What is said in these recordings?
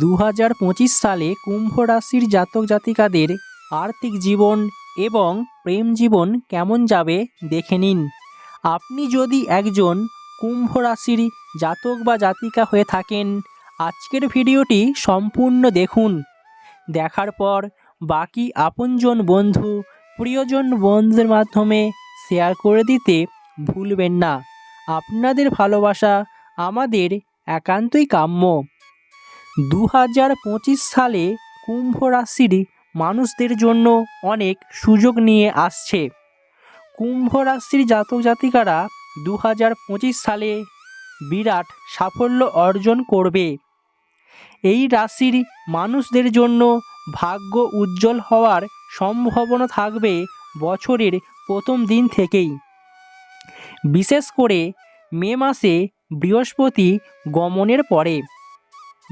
দু হাজার পঁচিশ সালে কুম্ভ রাশির জাতক জাতিকাদের আর্থিক জীবন এবং প্রেম জীবন কেমন যাবে দেখে নিন। আপনি যদি একজন কুম্ভ রাশির জাতক বা জাতিকা হয়ে থাকেন, আজকের ভিডিওটি সম্পূর্ণ দেখুন। দেখার পর বাকি আপনজন বন্ধু, প্রিয়জন বন্ধুদের মাধ্যমে শেয়ার করে দিতে ভুলবেন না। আপনাদের ভালোবাসা আমাদের একান্তই কাম্য। দু হাজার পঁচিশ সালে কুম্ভ রাশির মানুষদের জন্য অনেক সুযোগ নিয়ে আসছে। কুম্ভ রাশির জাতক জাতিকারা দু হাজার পঁচিশ সালে বিরাট সাফল্য অর্জন করবে। এই রাশির মানুষদের জন্য ভাগ্য উজ্জ্বল হওয়ার সম্ভাবনা থাকবে বছরের প্রথম দিন থেকেই। বিশেষ করে মে মাসে বৃহস্পতি গমনের পরে।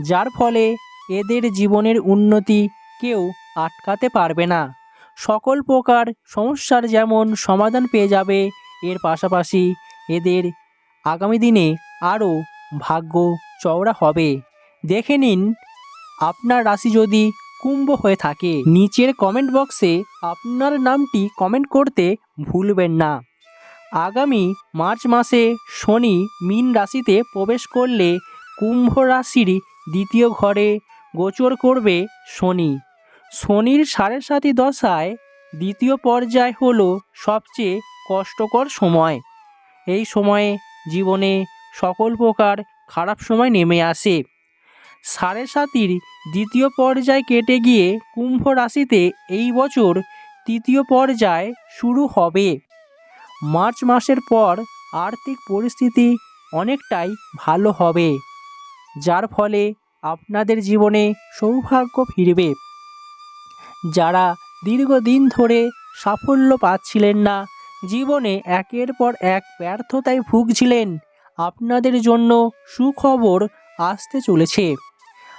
যার ফলে এদের জীবনের উন্নতি কেউ আটকাতে পারবে না। সকল প্রকার সমস্যার যেমন সমাধান পেয়ে যাবে, এর পাশাপাশি এদের আগামী দিনে আরও ভাগ্য চওড়া হবে। দেখে নিন, আপনার রাশি যদি কুম্ভ হয়ে থাকে, নিচের কমেন্ট বক্সে আপনার নামটি কমেন্ট করতে ভুলবেন না। আগামী মার্চ মাসে শনি মীন রাশিতে প্রবেশ করলে কুম্ভ রাশির দ্বিতীয় ঘরে গোচর করবে শনি। শনির সাড়ে সাতি দশায় দ্বিতীয় পর্যায় হলো সবচেয়ে কষ্টকর সময়। এই সময়ে জীবনে সকল প্রকার খারাপ সময় নেমে আসে। সাড়ে সাতির দ্বিতীয় পর্যায় কেটে গিয়ে কুম্ভ রাশিতে এই বছর তৃতীয় পর্যায় শুরু হবে। মার্চ মাসের পর আর্থিক পরিস্থিতি অনেকটাই ভালো হবে। যার ফলে আপনাদের জীবনে সৌভাগ্য ফিরবে। যারা দীর্ঘদিন ধরে সাফল্য পাচ্ছিলেন না, জীবনে একের পর এক ব্যর্থতায় ভুগছিলেন, আপনাদের জন্য সুখবর আসতে চলেছে।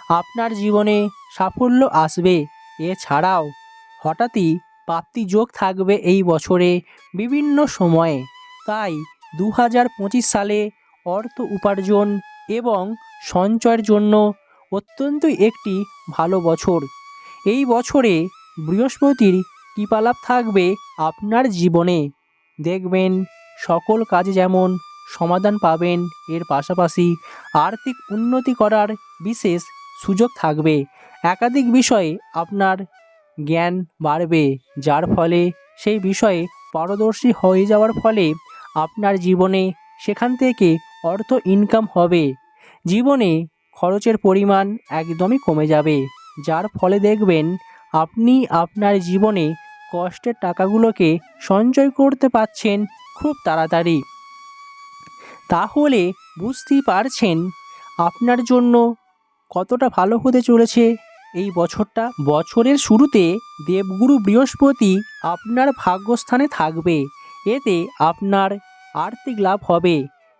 আপনার জীবনে সাফল্য আসবে। এছাড়াও হঠাৎই প্রাপ্তি যোগ থাকবে এই বছরে বিভিন্ন সময়ে। তাই দু হাজার পঁচিশ সালে অর্থ উপার্জন এবং সঞ্চয়ের জন্য অত্যন্তই একটি ভালো বছর। এই বছরে বৃহস্পতির কৃপালাভ থাকবে আপনার জীবনে। দেখবেন, সকল কাজে যেমন সমাধান পাবেন, এর পাশাপাশি আর্থিক উন্নতি করার বিশেষ সুযোগ থাকবে। একাধিক বিষয়ে আপনার জ্ঞান বাড়বে, যার ফলে সেই বিষয়ে পারদর্শী হয়ে যাওয়ার ফলে আপনার জীবনে সেখান থেকে অর্থ ইনকাম হবে। জীবনে খরচের পরিমাণ একদমই কমে যাবে। যার ফলে দেখবেন, আপনি আপনার জীবনে কষ্টের টাকাগুলোকে সঞ্চয় করতে পাচ্ছেন খুব তাড়াতাড়ি। তাহলে বুঝতেই পারছেন আপনার জন্য কতটা ভালো হতে চলেছে এই বছরটা। বছরের শুরুতে দেবগুরু বৃহস্পতি আপনার ভাগ্যস্থানে থাকবে। এতে আপনার আর্থিক লাভ হবে।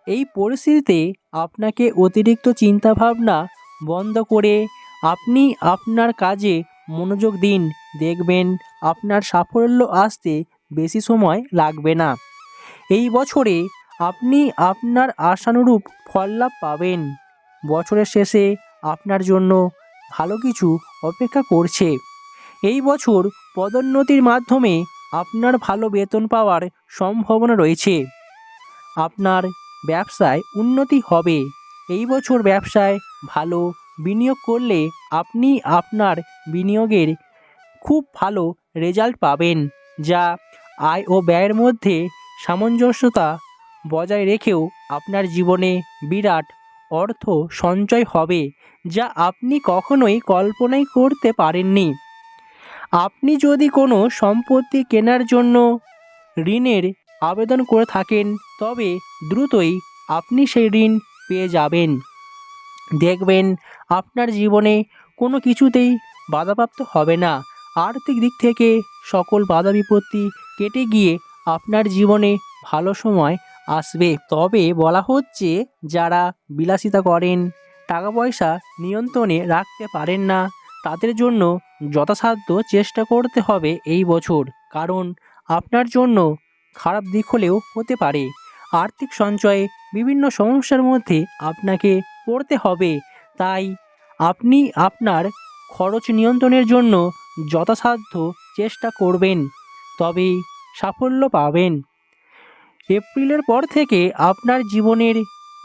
এই পরিস্থিতিতে আপনাকে অতিরিক্ত চিন্তাভাবনা বন্ধ করে আপনি আপনার কাজে মনোযোগ দিন। দেখবেন আপনার সাফল্য আসতে বেশি সময় লাগবে না। এই বছরে আপনি আপনার আশানুরূপ ফল লাভ পাবেন। বছরের শেষে আপনার জন্য ভালো কিছু অপেক্ষা করছে। এই বছর পদোন্নতির মাধ্যমে আপনার ভালো বেতন পাওয়ার সম্ভাবনা রয়েছে। আপনার ব্যবসায় উন্নতি হবে। এই বছর ব্যবসায় ভালো বিনিয়োগ করলে আপনি আপনার বিনিয়োগের খুব ভালো রেজাল্ট পাবেন, যা আয় ও ব্যয়ের মধ্যে সামঞ্জস্যতা বজায় রেখেও আপনার জীবনে বিরাট অর্থ সঞ্চয় হবে, যা আপনি কখনোই কল্পনাই করতে পারেননি। আপনি যদি কোনো সম্পত্তি কেনার জন্য ঋণের আবেদন করে থাকেন, তবে দ্রুতই আপনি সেই ঋণ পেয়ে যাবেন। দেখবেন আপনার জীবনে কোনো কিছুতেই বাধাপ্রাপ্ত হবে না। আর্থিক দিক থেকে সকল বাধা বিপত্তি কেটে গিয়ে আপনার জীবনে ভালো সময় আসবে। তবে বলা হচ্ছে, যারা বিলাসিতা করেন টাকা পয়সা নিয়ন্ত্রণে রাখতে পারেন না, তাদের জন্য যথাসাধ্য চেষ্টা করতে হবে এই বছর। কারণ আপনার জন্য খারাপ দিক হলেও হতে পারে। আর্থিক সঞ্চয়ে বিভিন্ন সমস্যার মধ্যে আপনাকে পড়তে হবে। তাই আপনি আপনার খরচ নিয়ন্ত্রণের জন্য যথাসাধ্য চেষ্টা করবেন, তবে সাফল্য পাবেন। এপ্রিলের পর থেকে আপনার জীবনের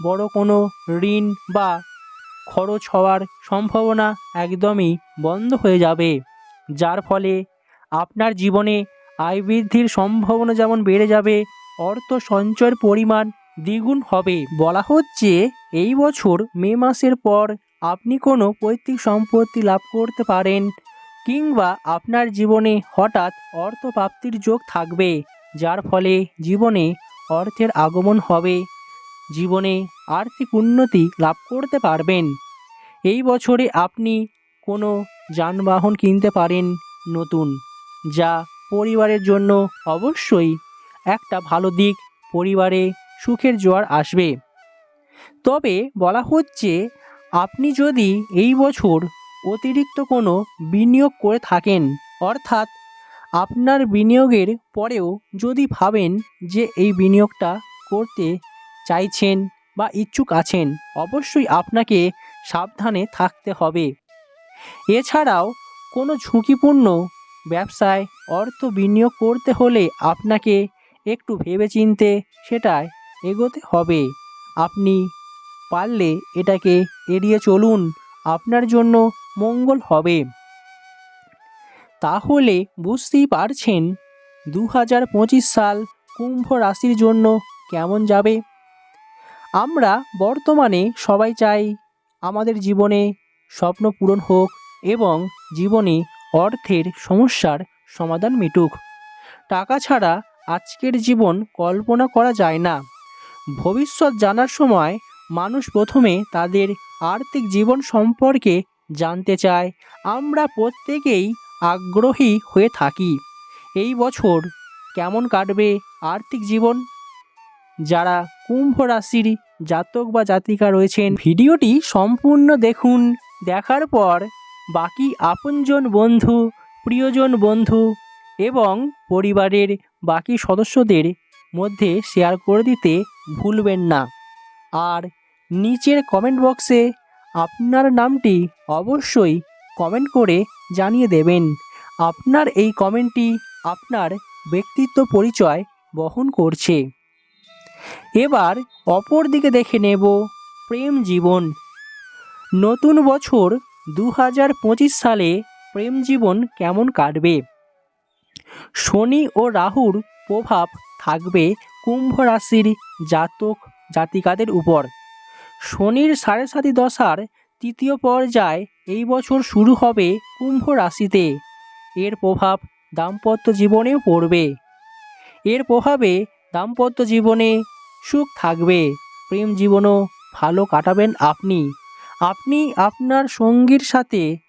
বড় কোনো ঋণ বা খরচ হওয়ার সম্ভাবনা একদমই বন্ধ হয়ে যাবে। যার ফলে আপনার জীবনে আয় বৃদ্ধির সম্ভাবনা যেমন বেড়ে যাবে, অর্থ সঞ্চয়ের পরিমাণ দ্বিগুণ হবে। বলা হচ্ছে, এই বছর মে মাসের পর আপনি কোনো পৈতৃক সম্পত্তি লাভ করতে পারেন, কিংবা আপনার জীবনে হঠাৎ অর্থ প্রাপ্তির যোগ থাকবে, যার ফলে জীবনে অর্থের আগমন হবে, জীবনে আর্থিক উন্নতি লাভ করতে পারবেন। এই বছরে আপনি কোনো যানবাহন কিনতে পারেন নতুন, যা পরিবারের জন্য অবশ্যই একটা ভালো দিক পরিবারে সুখের জোয়ার আসবে। তবে বলা হচ্ছে, আপনি যদি এই বছর অতিরিক্ত কোনো বিনিয়োগ করে থাকেন, অর্থাৎ আপনার বিনিয়োগের পরেও যদি ভাবেন যে এই বিনিয়োগটা করতে চাইছেন বা ইচ্ছুক আছেন, অবশ্যই আপনাকে সাবধানে থাকতে হবে। এছাড়াও কোনো ঝুঁকিপূর্ণ ব্যবসায় অর্থ বিনিয়োগ করতে হলে আপনাকে একটু ভেবেচিন্তে সেটায় এগোতে হবে। আপনি পারলে এটাকে এড়িয়ে চলুন, আপনার জন্য মঙ্গল হবে। তাহলে বুঝতেই পারছেন দু হাজার পঁচিশ সাল কুম্ভ রাশির জন্য কেমন যাবে। আমরা বর্তমানে সবাই চাই আমাদের জীবনে স্বপ্ন পূরণ হোক এবং জীবনে অর্থের সমস্যার সমাধান মিটুক। টাকা ছাড়া আজকের জীবন কল্পনা করা যায় না। ভবিষ্যৎ জানার সময় মানুষ প্রথমে তাদের আর্থিক জীবন সম্পর্কে জানতে চায়। আমরা প্রত্যেকেই আগ্রহী হয়ে থাকি। এই বছর কেমন কাটবে আর্থিক জীবন? যারা কুম্ভ রাশির জাতক বা জাতিকা রয়েছেন, ভিডিওটি সম্পূর্ণ দেখুন। দেখার পর বাকি আপনজন বন্ধু প্রিয়জন বন্ধু এবং পরিবারের বাকি সদস্যদের মধ্যে শেয়ার করে দিতে ভুলবেন না। আর নিচের কমেন্ট বক্সে আপনার নামটি অবশ্যই কমেন্ট করে জানিয়ে দেবেন। আপনার এই কমেন্টটি আপনার ব্যক্তিত্ব পরিচয় বহন করছে। এবার অপর দিকে দেখে নেব প্রেম জীবন। নতুন বছর দু হাজার পঁচিশ সালে প্রেম জীবন কেমন কাটবে? শনি ও রাহুর প্রভাব থাকবে কুম্ভ রাশির জাতক জাতিকাদের উপর। শনির সাড়ে সাতি দশার তৃতীয় পর্যায় এই বছর শুরু হবে কুম্ভ রাশিতে। এর প্রভাব দাম্পত্য জীবনেও পড়বে। এর প্রভাবে দাম্পত্য জীবনে সুখ থাকবে। প্রেম জীবনও ভালো কাটাবেন আপনি। আপনি আপনার সঙ্গীর সাথে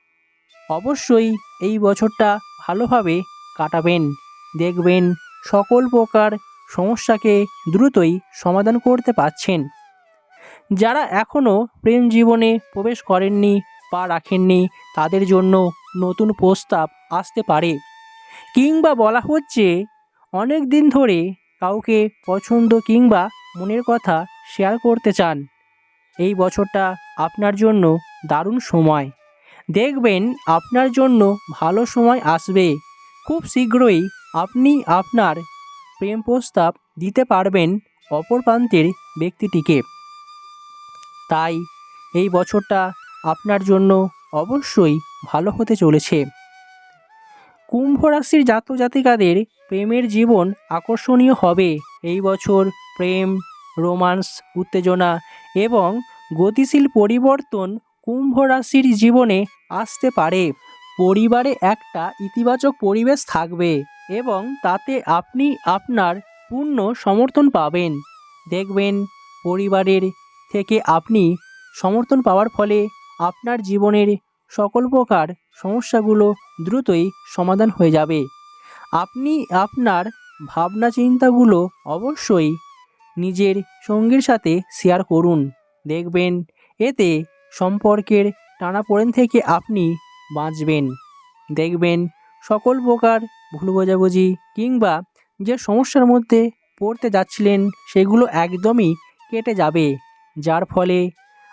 অবশ্যই এই বছরটা ভালোভাবে কাটাবেন। দেখবেন সকল প্রকার সমস্যাকে দ্রুতই সমাধান করতে পারছেন। যারা এখনও প্রেম জীবনে প্রবেশ করেননি পা রাখেননি, তাদের জন্য নতুন প্রস্তাব আসতে পারে। কিংবা বলা হচ্ছে, অনেক দিন ধরে কাউকে পছন্দ কিংবা মনের কথা শেয়ার করতে চান। এই বছরটা আপনার জন্য দারুণ সময়। দেখবেন আপনার জন্য ভালো সময় আসবে। খুব শীঘ্রই আপনি আপনার প্রেম প্রস্তাব দিতে পারবেন অপর প্রান্তের ব্যক্তিটিকে। তাই এই বছরটা আপনার জন্য অবশ্যই ভালো হতে চলেছে। কুম্ভ রাশির জাতক জাতিকাদের প্রেমের জীবন আকর্ষণীয় হবে। এই বছর প্রেম, রোমান্স, উত্তেজনা এবং গতিশীল পরিবর্তন কুম্ভ রাশির জীবনে আসতে পারে। পরিবারে একটা ইতিবাচক পরিবেশ থাকবে এবং তাতে আপনি আপনার পূর্ণ সমর্থন পাবেন। দেখবেন, পরিবারের থেকে আপনি সমর্থন পাওয়ার ফলে আপনার জীবনের সকল প্রকার সমস্যাগুলো দ্রুতই সমাধান হয়ে যাবে। আপনি আপনার ভাবনা চিন্তাগুলো অবশ্যই নিজের সঙ্গীর সাথে শেয়ার করুন। দেখবেন, এতে সম্পর্কের টানাপোড়েন থেকে আপনি বাঁচবেন। দেখবেন সকল প্রকার ভুল বোঝাবুঝি কিংবা যে সমস্যার মধ্যে পড়তে যাচ্ছিলেন সেগুলো একদমই কেটে যাবে, যার ফলে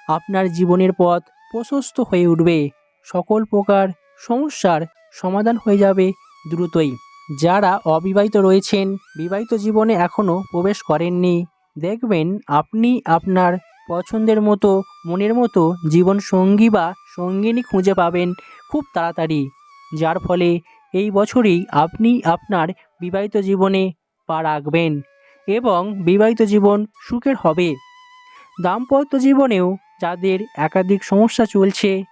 আপনার জীবনের পথ প্রশস্ত হয়ে উঠবে। সকল প্রকার সমস্যার সমাধান হয়ে যাবে দ্রুতই। যারা অবিবাহিত রয়েছেন, বিবাহিত জীবনে এখনও প্রবেশ করেননি, দেখবেন আপনি আপনার পছন্দের মতো, মনের মতো জীবন সঙ্গী বা সঙ্গিনী খুঁজে পাবেন খুব তাড়াতাড়ি। যার ফলে এই বছরই আপনি আপনার বিবাহিত জীবনে পা রাখবেন এবং বিবাহিত জীবন সুখের হবে। দাম্পত্য জীবনেও যাদের একাধিক সমস্যা চলছে,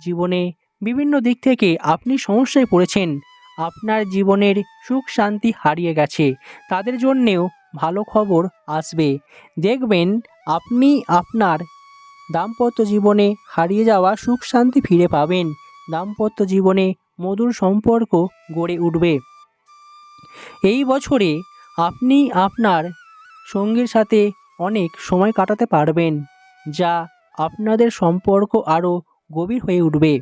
জীবনে বিভিন্ন দিক থেকে আপনি সমস্যায় পড়েছেন, আপনার জীবনের সুখ শান্তি হারিয়ে গেছে, তাদের জন্যেও ভালো খবর আসবে। দেখবেন আপনি আপনার দাম্পত্য জীবনে হারিয়ে যাওয়া সুখ শান্তি ফিরে পাবেন। দাম্পত্য জীবনে মধুর সম্পর্ক গড়ে উঠবে। এই বছরে আপনি আপনার সঙ্গীর সাথে অনেক সময় কাটাতে পারবেন, যা আপনাদের সম্পর্ক আরও গভীর হয়ে উঠবে।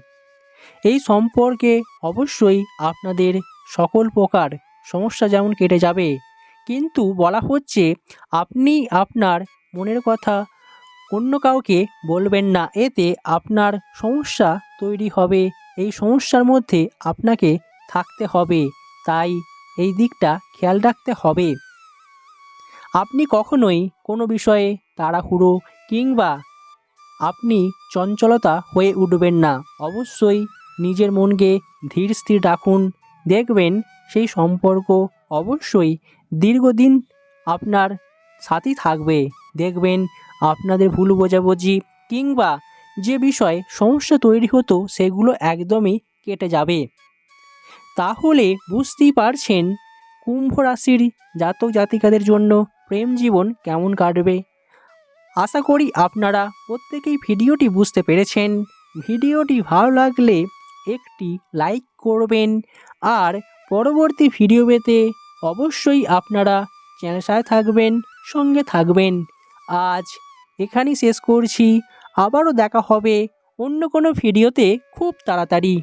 এই সম্পর্কে অবশ্যই আপনাদের সকল প্রকার সমস্যা যেমন কেটে যাবে, কিন্তু বলা হচ্ছে আপনি আপনার মনের কথা। অন্য কাউকে বলবেন না, এতে আপনার সমস্যা তৈরি হবে। এই সমস্যার মধ্যে আপনাকে থাকতে হবে, তাই এই দিকটা খেয়াল রাখতে হবে। আপনি কখনোই কোনো বিষয়ে তাড়াহুড়ো কিংবা আপনি চঞ্চলতা হয়ে উঠবেন না। অবশ্যই নিজের মনকে ধীর স্থির রাখুন। দেখবেন সেই সম্পর্ক অবশ্যই দীর্ঘদিন আপনার সাথী থাকবে। দেখবেন আপনাদের ভুল বোঝাবুঝি কিংবা যে বিষয়ে সমস্যা তৈরি হতো সেগুলো একদমই কেটে যাবে। তাহলে বুঝতেই পারছেন কুম্ভ রাশির জাতক জাতিকাদের জন্য প্রেম জীবন কেমন কাটবে। আশা করি আপনারা প্রত্যেকেই ভিডিওটি বুঝতে পেরেছেন। ভিডিওটি ভালো লাগলে একটি লাইক করবেন আর পরবর্তী ভিডিও পেতে অবশ্যই আপনারা চ্যানেল থাকবেন, সঙ্গে থাকবেন। আজ এখানেই শেষ করছি। আবারও দেখা হবে অন্য কোনো ভিডিওতে খুব তাড়াতাড়ি।